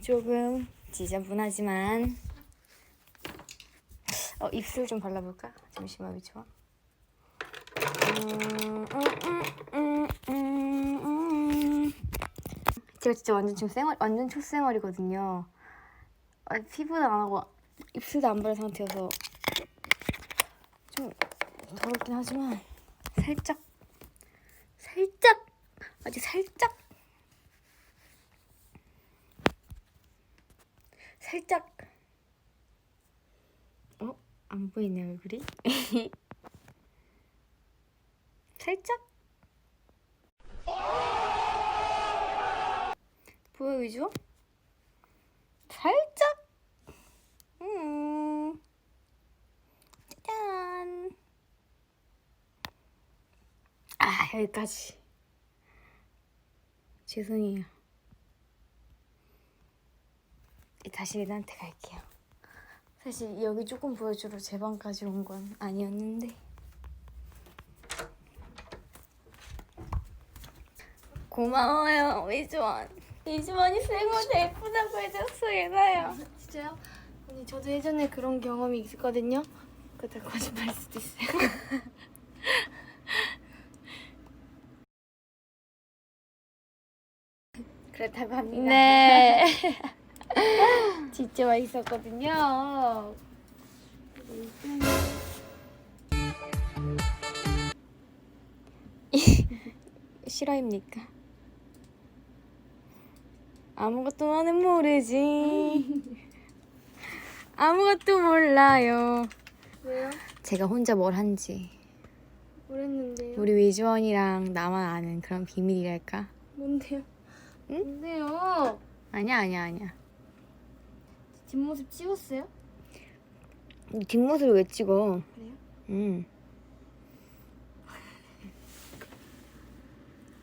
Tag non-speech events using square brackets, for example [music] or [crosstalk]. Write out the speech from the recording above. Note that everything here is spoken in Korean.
조금 지저분하지만 어, 입술 좀 발라볼까? 잠시만 위치와. 제가 진짜 완전 지금 생얼 완전 초생얼이거든요. 아, 피부도 안 하고 입술도 안 바른 상태여서 좀 더럽긴 하지만 살짝 살짝 아주 살짝 살짝. 어? 안 보이네 얼굴이? [laughs] 살짝? 보여 위주? 살짝? 음. 짠. 아 여기까지. 죄송해요 다시 얘한테 갈게요 사실 여기 조금 보여주러 제 방까지 온 건 아니었는데 고마워요 위주원 위주원이 생얼 예쁘다고 해줬어 얘나요 진짜요? 언니 저도 예전에 그런 경험이 있었거든요. 그때 거짓말일 수도 있어요. [laughs] 그렇다고 합니다 네. [laughs] 진짜 맛있었거든요. 실화입니까? 아무것도 나는 모르지. 아무것도 몰라요. 왜요? 제가 혼자 뭘 한지 모르겠는데요. 우리 위주원이랑 나만 아는 그런 비밀이랄까? 뭔데요? 응? 뭔데요? 아니야 아니야 아니야. 뒷모습 찍었어요? 뒷모습을 왜 찍어? 그래요? 응.